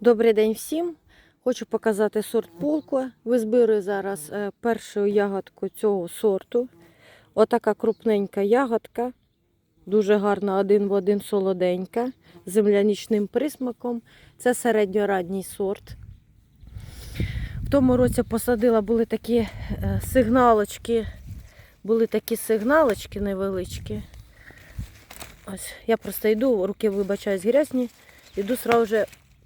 Добрий день всім. Хочу показати сорт полку. Визбирую зараз е, першу ягодку цього сорту. Отака крупненька ягодка. Дуже гарна, один в один солоденька, з землянічним присмаком. Це середньорадній сорт. В тому році посадила були такі е, сигналочки, були такі сигналочки невеличкі. Ось, я просто йду, руки вибачаюсь грязні, йду сразу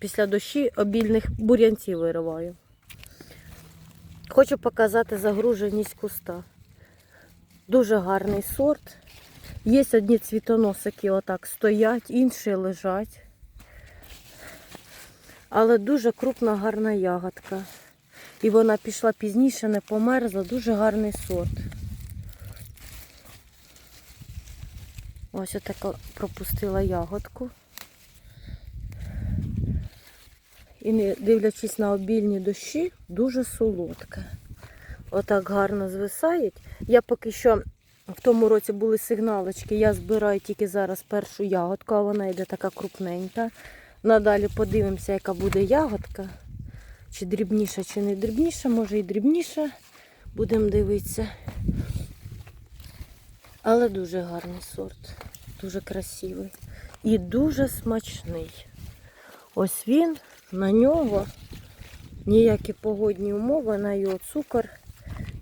після дощі обільних бур'янців вириваю. Хочу показати загруженість куста. Дуже гарний сорт. Є одні цвітоносики отак стоять, інші лежать. Але дуже крупна гарна ягодка. І вона пішла пізніше, не померзла. Дуже гарний сорт. Ось отака пропустила ягодку. І не дивлячись на обільні дощі, дуже солодка. Отак гарно звисають. Я поки що в тому році були сигналочки, я збираю тільки зараз першу ягодку, а вона йде така крупненька. Надалі подивимося, яка буде ягодка. Чи дрібніша, чи не дрібніша, може і дрібніша. Будемо дивитися. Але дуже гарний сорт, дуже красивий і дуже смачний. Ось він, на нього ніякі погодні умови, на його цукор,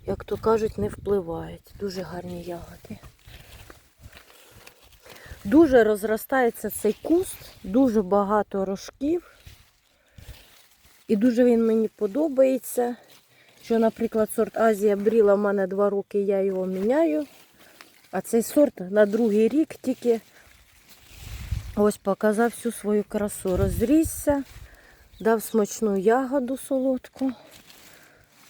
як то кажуть, не впливають. Дуже гарні ягоди. Дуже розростається цей куст, дуже багато рожків. І дуже він мені подобається. Що, наприклад, сорт Азія Бріла в мене два роки, я його міняю. А цей сорт на другий рік тільки ось показав всю свою красу. Розрісся, дав смачну ягоду солодку.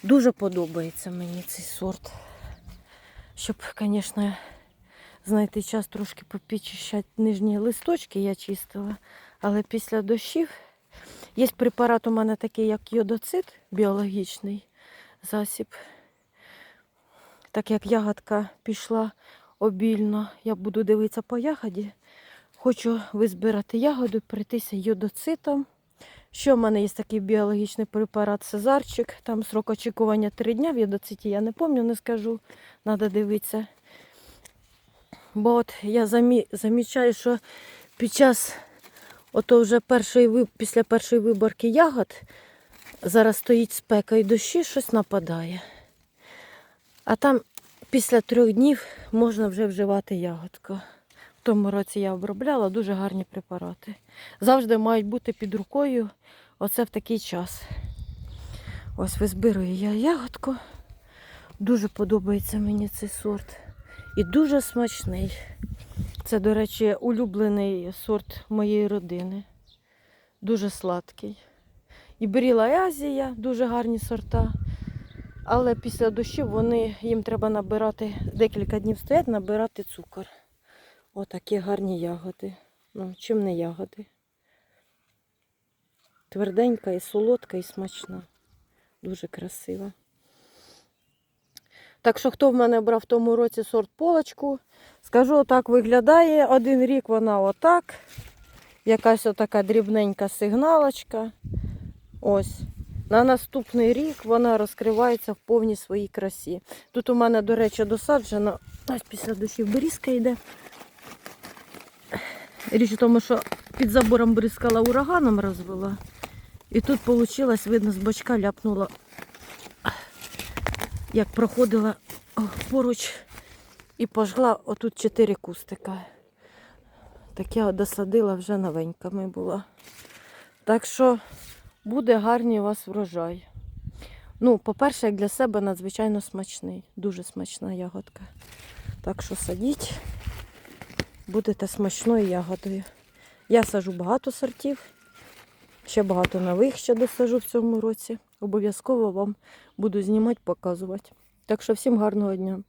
Дуже подобається мені цей сорт. Щоб, звісно, знайти час трошки попічищати нижні листочки, я чистила. Але після дощів є препарат у мене такий, як йодоцит біологічний засіб. Так як ягодка пішла обільно, я буду дивитися по ягоді. Хочу визбирати ягоду, прийтися йодоцитом. Що в мене є такий біологічний препарат Сезарчик. Там срок очікування 3 дня в йодоциті, я не пам'ятаю, не скажу. Треба дивитися. Бо от я замі... замічаю, що під час ото вже першої, після першої виборки ягод зараз стоїть спека і дощі, щось нападає. А там після трьох днів можна вже вживати ягодку. Тому році я обробляла дуже гарні препарати. Завжди мають бути під рукою оце в такий час. Ось визбирую я ягодку. Дуже подобається мені цей сорт. І дуже смачний. Це, до речі, улюблений сорт моєї родини. Дуже сладкий. І Бріла Азія, дуже гарні сорта. Але після дощів вони, їм треба набирати, декілька днів стоять, набирати цукор. Отакі гарні ягоди. Ну, чим не ягоди. Тверденька і солодка, і смачна. Дуже красива. Так що, хто в мене брав в тому році сорт полочку, скажу, отак виглядає. Один рік вона отак. Якась отака дрібненька сигналочка. Ось. На наступний рік вона розкривається в повній своїй красі. Тут у мене, до речі, досаджена, ось після дощів берізка йде. Річ у тому, що під забором бризкала ураганом розвела. І тут вийшло, видно, з бочка ляпнула, як проходила поруч і пожгла отут чотири кустика. Так я досадила вже новеньками була. Так що буде гарний у вас врожай. Ну, по-перше, як для себе надзвичайно смачний. Дуже смачна ягодка. Так що садіть, будете смачною ягодою. Я сажу багато сортів. Ще багато нових ще досажу в цьому році. Обов'язково вам буду знімати, показувати. Так що всім гарного дня.